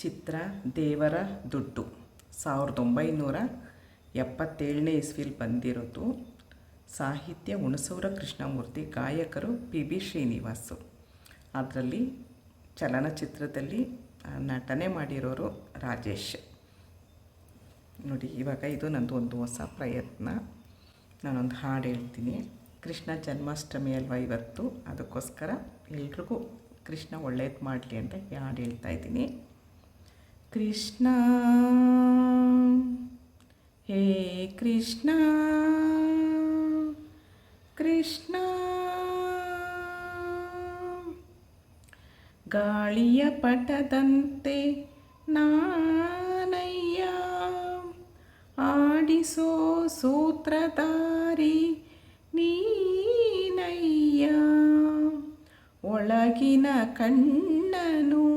ಚಿತ್ರ ದೇವರ ದುಡ್ಡು. ಸಾವಿರದ ಒಂಬೈನೂರ ಎಪ್ಪತ್ತೇಳನೇ ಇಸ್ವಿಲಿ ಬಂದಿರೋದು ಸಾಹಿತ್ಯ ಹುಣಸೂರ ಕೃಷ್ಣಮೂರ್ತಿ ಗಾಯಕರು ಪಿ ಬಿ ಶ್ರೀನಿವಾಸು. ಅದರಲ್ಲಿ ಚಲನಚಿತ್ರದಲ್ಲಿ ನಟನೆ ಮಾಡಿರೋರು ರಾಜೇಶ್. ನೋಡಿ, ಇವಾಗ ಇದು ನಂದು ಒಂದು ಹೊಸ ಪ್ರಯತ್ನ. ನಾನೊಂದು ಹಾಡು ಹೇಳ್ತೀನಿ. ಕೃಷ್ಣ ಜನ್ಮಾಷ್ಟಮಿ ಅಲ್ವಾ ಇವತ್ತು? ಅದಕ್ಕೋಸ್ಕರ ಎಲ್ರಿಗೂ ಕೃಷ್ಣ ಒಳ್ಳೇದು ಮಾಡಲಿ ಅಂತ ಹಾಡು ಹೇಳ್ತಾ ಇದ್ದೀನಿ. ಕೃಷ್ಣ. ಹೇ ಕೃಷ್ಣ. ಕೃಷ್ಣ. ಗಾಳಿಯ ಪಟದಂತೆ ನಾನಯ್ಯ. ಆಡಿಸೋ ಸೂತ್ರಧಾರಿ ನೀನಯ್ಯ. ಒಳಗಿನ ಕಣ್ಣನು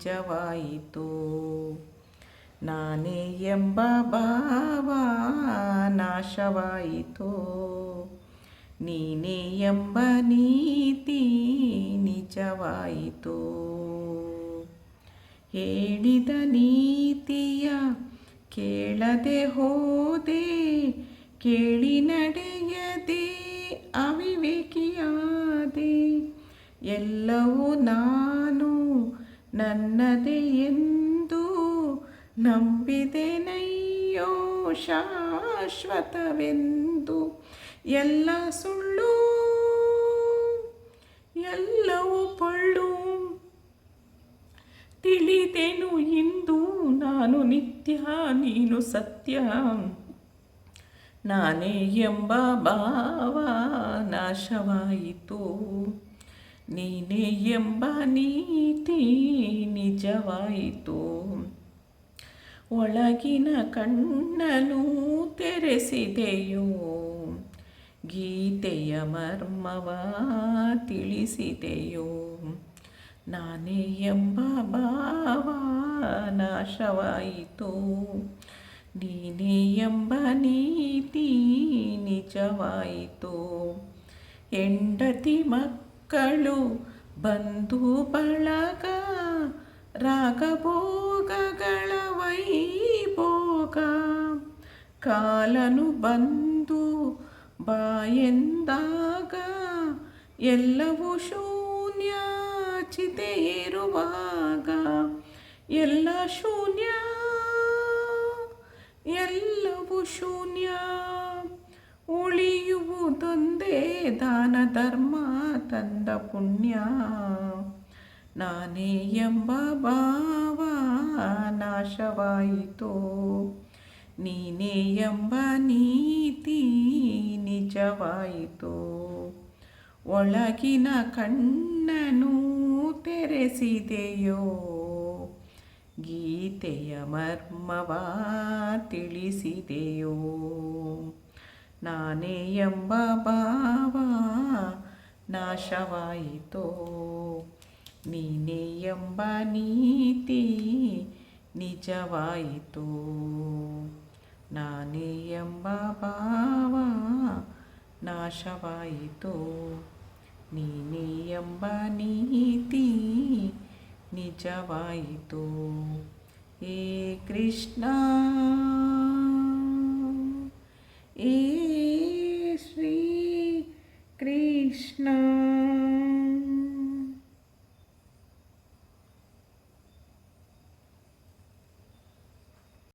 ನಿಜವಾಯಿತು ನಾನೇ ಎಂಬ ಭಾವ ನಾಶವಾಯಿತು. ನೀನೇ ಎಂಬ ನೀತಿ ನಿಜವಾಯಿತು. ಹೇಳಿದ ನೀತಿಯ ಕೇಳದೆ ಹೋದೆ, ಕೇಳಿ ನಡೆಯದೆ, ಅವಿವೇಕಿಯಾದೆ, ಎಲ್ಲವೂ ನಾನು ನನ್ನದೇ ಎಂದು ನಂಬಿದೆನಯ್ಯೋ ಶಾಶ್ವತವೆಂದು. ಎಲ್ಲ ಸುಳ್ಳು, ಎಲ್ಲವೂ ಪಳ್ಳು. ತಿಳಿದೆನು ಇಂದು ನಾನು ನಿತ್ಯ ನೀನು ಸತ್ಯ. ನಾನೇ ಎಂಬ ಭಾವ ನಾಶವಾಯಿತು. ನೀನೇ ಎಂಬ ನೀತಿ ನಿಜವಾಯಿತು. ಒಳಗಿನ ಕಣ್ಣನು ತೆರೆಸಿದೆಯೋ? ಗೀತೆಯ ಮರ್ಮವ ತಿಳಿಸಿದೆಯೋ? ನಾನೇ ಎಂಬ ಭಾವ ನಾಶವಾಯಿತು. ನೀನೇ ಎಂಬ ನೀತಿ ನಿಜವಾಯಿತು. ಹೆಂಡತಿ ಮಕ್ಕಳು ಬಂಧು ಬಳಗ ರಾಗಭೋಗಗಳ ವೈಭೋಗ. ಕಾಲನು ಬಂದು ಬಾಯೆಂದಾಗ ಎಲ್ಲವೂ ಶೂನ್ಯ ಚಿತೆ ಇರುವಾಗ ಎಲ್ಲ ಶೂನ್ಯ, ಎಲ್ಲವೂ ಶೂನ್ಯ. ಉಳಿಯುವುದೊಂದೇ ದಾನ ಧರ್ಮ, ತಂದ ಪುಣ್ಯ. ನಾನೇ ಎಂಬ ಭಾವ ನಾಶವಾಯಿತು. ನೀನೇ ಎಂಬ ನೀತಿ ನಿಜವಾಯಿತು. ಒಳಗಿನ ಕಣ್ಣನು ತೆರೆಸಿದೆಯೋ? ಗೀತೆಯ ಮರ್ಮವ ತಿಳಿಸಿದೆಯೋ? ನಾನೇ ಎಂಬ ಭಾವ, ನಾಶವಾಯಿತು. ನೀನೇ ಎಂಬ ನೀತಿ, ನಿಜವಾಯಿತು. ನಾನೇ ಎಂಬ ಭಾವ, ನಾಶವಾಯಿತು. ನೀನೇ ಎಂಬ ನೀತಿ, ನಿಜವಾಯಿತು. ಏ ಕೃಷ್ಣ ಏ ಶ್ರೀ ಕೃಷ್ಣ